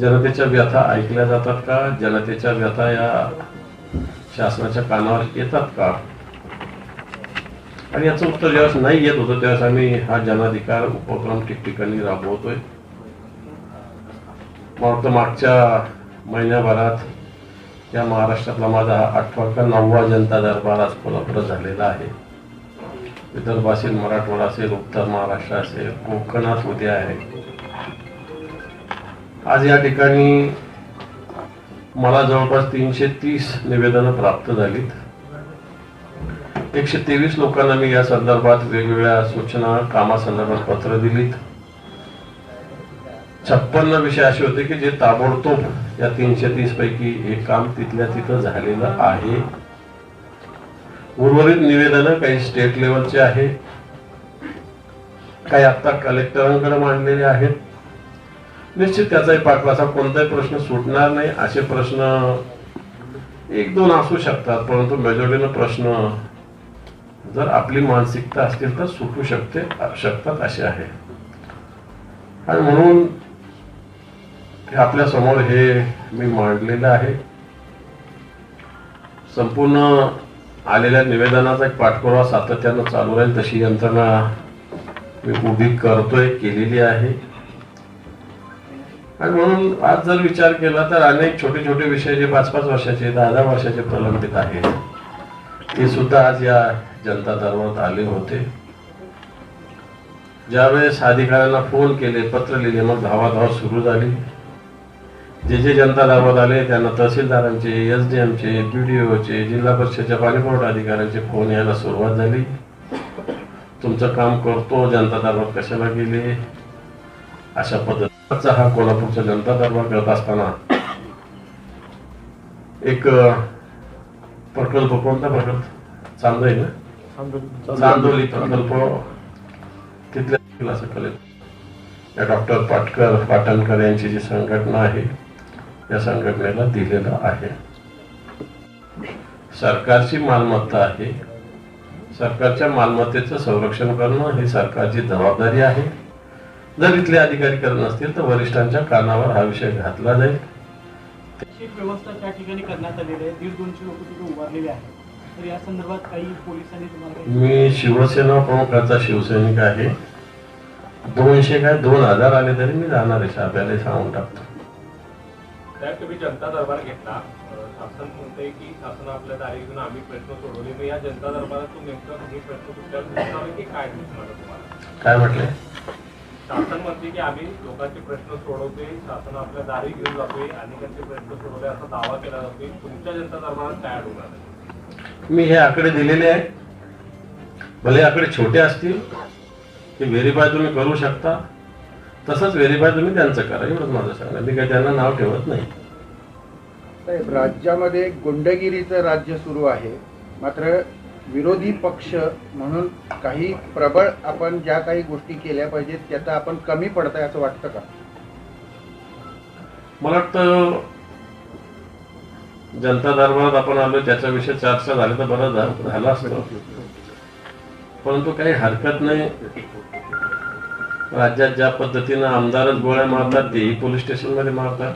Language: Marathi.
जनतेच्या व्यथा ऐकल्या जातात का? जनतेच्या व्यथा या शासनाच्या कानावर येतात का? आणि याचं उत्तर ज्यावेळेस नाही येत होतं त्यावेळेस आम्ही हा जनाधिकार उपक्रम ठिकठिकाणी राबवतोय. मला मागच्या महिन्याभरात या महाराष्ट्रातला माझा आठवा का नववा जनता दरबार आज कोल्हापुरात झालेला आहे. विदर्भ असेल मराठवाडा असेल उत्तर महाराष्ट्र असेल कोकणात उद्या आहे. आज या ठिकाणी मला जवळपास तीनशे तीस निवेदनं प्राप्त झालीत. एकशे तेवीस लोकांना मी या संदर्भात वेगवेगळ्या सूचना कामासंदर्भात पत्र दिलीत. छप्पन्न विषय असे होते की जे ताबडतोब या तीनशे तीस पैकी एक काम तिथल्या तिथं झालेलं आहे. उर्वरित निवेदनं काही स्टेट लेवलचे आहे काही आता कलेक्टरांकडे मांडलेले आहेत. निश्चित त्याचाही पाठलासा कोणताही प्रश्न सुटणार नाही असे प्रश्न एक दोन असू शकतात परंतु मेजॉरिटीनं प्रश्न जर आपली मानसिकता असतील तर सुटू शकते शकतात असे आहे. आणि म्हणून हे आपल्यासमोर हे मी मांडलेलं आहे. संपूर्ण आलेल्या निवेदनाचा एक पाठपुरावा सातत्यानं चालू राहील तशी यंत्रणा मी उभी करतोय केलेली आहे. आणि म्हणून आज जर विचार केला तर अनेक छोटे छोटे विषय जे पाच पाच वर्षाचे दहा दहा वर्षाचे प्रलंबित आहेत. ते सुद्धा आज या जनता दरबारात आले होते. ज्यावेळेस अधिकाऱ्यांना फोन केले पत्र लिहिले मग धावाधाव सुरू झाली. जे जे जनता दरबारात आले त्यांना तहसीलदारांचे एस डी एमचे बी डी ओचे जिल्हा परिषदेच्या पाणीपुरवठा अधिकाऱ्यांचे फोन यायला सुरुवात झाली. तुमचं काम करतो जनता दरबार कशाला गेले? अशा पद्धती हा कोल्हापूरचा जनता दरबार करत असताना एक प्रकल्प कोणता प्रकल्प? चांदोई ना? चांदोली. प्रकल्प. तिथल्या असं या डॉक्टर पाटकर पाटणकर यांची जी संघटना आहे या संघटनेला दिलेलं आहे. सरकारची मालमत्ता आहे. सरकारच्या मालमत्तेचं संरक्षण करणं ही सरकारची जबाबदारी आहे. जर इथले अधिकारी करत नसतील तर वरिष्ठांच्या कानावर हा विषय घातला जाईल. व्यवस्था त्या ठिकाणी करण्यात आलेली आहे. दीड दोनशे लोक तिथे उभारलेले आहेत. तर या संदर्भात काही पोलिसांनी तुम्हाला काही मी शिवसेना प्रमुखाचा शिवसैनिक आहे. दोनशे काय दोन हजार आले तरी मी जाणार आहे. शाब्याला सांगून टाकतो. साहेब तुम्ही जनता दरबार घेतला. शासन म्हणते की शासन आपल्या दारी घेऊन आम्ही प्रश्न सोडवले. मग या जनता दरबारातून नेमकं हे प्रश्न की काय म्हटले? शासन म्हणते की आम्ही लोकांचे प्रश्न सोडवतोय शासन आपल्या दारी घेऊन जातोय अनेकांचे प्रश्न सोडवले असा दावा केला जातोय. तुमच्या जनता दरबारात काय अडवणार आहे? मी हे आकडे दिलेले आहे भले आकडे छोटे असतील ते व्हेरीफाय तुम्ही करू शकता. तसंच व्हेरीफाय तुम्ही त्यांचं करा एवढंच माझं सांगणं मी काही त्यांना नाव ठेवत नाही. राज्यामध्ये गुंडगिरीचं राज्य सुरू आहे. मात्र विरोधी पक्ष म्हणून काही प्रबळ आपण ज्या काही गोष्टी केल्या पाहिजेत त्याचा आपण कमी पडताय असं वाटतं का? मला वाटतं जनता दरबारात आपण आलो त्याच्याविषयी चर्चा झाली तर बरं झालं असतं. परंतु काही हरकत नाही. राज्यात ज्या पद्धतीनं आमदारच गोळ्या मारतात तेही पोलीस स्टेशनमध्ये मारतात.